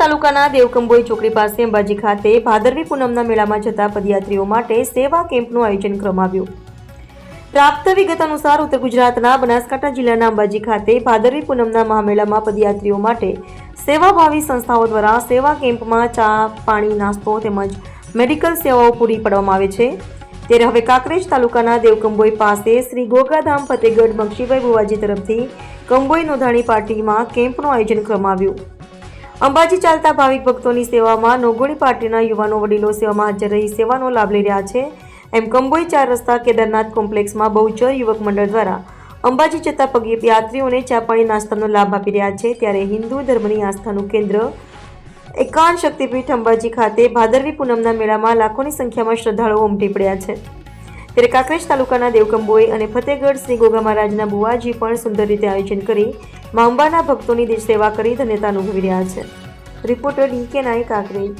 તાલુકાના દેવકંબોઈ ચોકડી પાસે અંબાજી ખાતે ભાદરવી પૂનમના મેળામાં જતા પદયાત્રીઓ માટે સેવા કેમ્પનું આયોજન કરવામાં પ્રાપ્ત વિગત અનુસાર ઉત્તર ગુજરાતના બનાસકાંઠા જિલ્લાના અંબાજી ખાતે ભાદરવી પૂનમના મહામેળામાં પદયાત્રીઓ માટે સેવાભાવી સંસ્થાઓ દ્વારા સેવા કેમ્પમાં ચા, પાણી, નાસ્તો તેમજ મેડિકલ સેવાઓ પૂરી પાડવામાં આવે છે. ત્યારે હવે કાંકરેજ તાલુકાના દેવકંબોઈ પાસે શ્રી ગોગાધામ ફતેગઢ બક્ષીભાઈ બુવાજી તરફથી કંબોઈ નોંધાણી પાર્ટીમાં કેમ્પનું આયોજન કરવામાં આવ્યું અંબાજી ચાલતા ભાવિક ભક્તોની સેવામાં નોગોડી પાર્ટીના યુવાનો વડીલો સેવામાં હાજર રહી સેવાનો લાભ લઈ રહ્યા છે. એમ કંબોઈ ચાર રસ્તા કેદારનાથ કોમ્પ્લેક્સમાં બહુચર યુવક મંડળ દ્વારા અંબાજી જતા પગે યાત્રીઓને ચા પાણી નાસ્તાનો લાભ આપી રહ્યા છે. ત્યારે હિન્દુ ધર્મની આસ્થાનું કેન્દ્ર એકાંત શક્તિપીઠ અંબાજી ખાતે ભાદરવી પૂનમના મેળામાં લાખોની સંખ્યામાં શ્રદ્ધાળુઓ ઉમટી પડ્યા છે. ત્યારે કાંકરેજ તાલુકાના દેવકંબોઈ અને ફતેહગઢ શ્રી ગોગા મહારાજના બુવાજી પણ સુંદર રીતે આયોજન કરી મા અંબાના ભક્તોની સેવા કરી ધન્યતા અનુભવી રહ્યા છે. રિપોર્ટર ડી કે નાયક કાંકરેજ